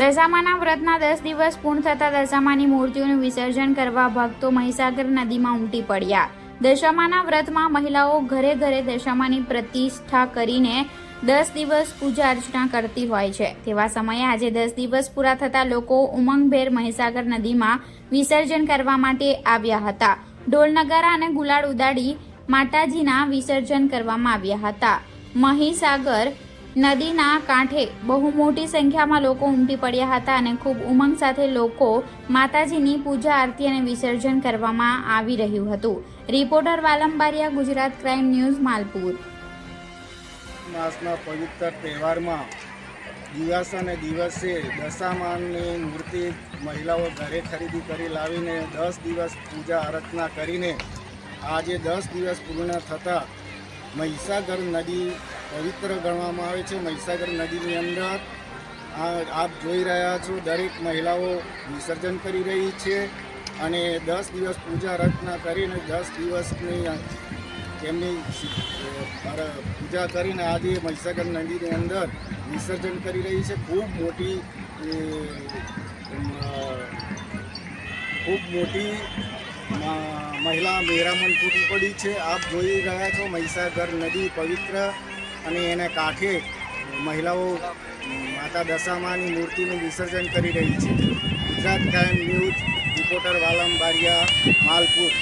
દશામાના વ્રતના દસ દિવસ પૂર્ણ થતાં દશામાની મૂર્તિઓનું વિસર્જન કરવા ભક્તો મહીસાગર નદીમાં ઉમટી પડ્યા. દશામાના વ્રતમાં મહિલાઓ ઘરે ઘરે દશામાની પ્રતિષ્ઠા કરીને દસ દિવસ પૂજા અર્ચના કરતી હોય છે. તેવા સમયે આજે દસ દિવસ પૂરા થતાં લોકો ઉમંગભેર મહીસાગર નદીમાં વિસર્જન કરવા માટે આવ્યા હતા. ઢોલ નગારા અને ગુલાળ ઉડાડી માતાજીના વિસર્જન કરવામાં આવ્યા હતા. મહીસાગર નદીના કાંઠે બહુ મોટી સંખ્યામાં લોકો ઉમટી પડ્યા હતા અને ખૂબ ઉમંગ સાથે લોકો માતાજીની પૂજા, આરતી અને વિસર્જન કરવામાં આવી રહ્યું હતું. Reporter Valambariya Gujarat crime news, Malpur. માસના પવિત્ર તહેવારમાં દિવસ અને દિવસે દશામાનની મૂર્તિ મહિલાઓ ઘરે ખરીદી કરી લાવીને દસ દિવસ પૂજા, આરાધના કરીને આજે દસ દિવસ પૂર્ણ થતાં મહીસાગર નદી પવિત્ર ગણવામાં આવે છે. મહીસાગર નદીની અંદર આ આપ જોઈ રહ્યા છો, દરેક મહિલાઓ વિસર્જન કરી રહી છે અને દસ દિવસ પૂજા રચના કરીને દસ દિવસની તેમની પૂજા કરીને આજે મહીસાગર નદીની અંદર વિસર્જન કરી રહી છે. ખૂબ મોટી ખૂબ મોટી મહિલા મેરામણ તૂટી પડી છે. આપ જોઈ રહ્યા છો મહીસાગર નદી પવિત્ર અને એના કાંઠે મહિલાઓ માતા દશામાની મૂર્તિનું વિસર્જન કરી રહી છે. Gujarat crime news, reporter Valam Bariya, Malpur.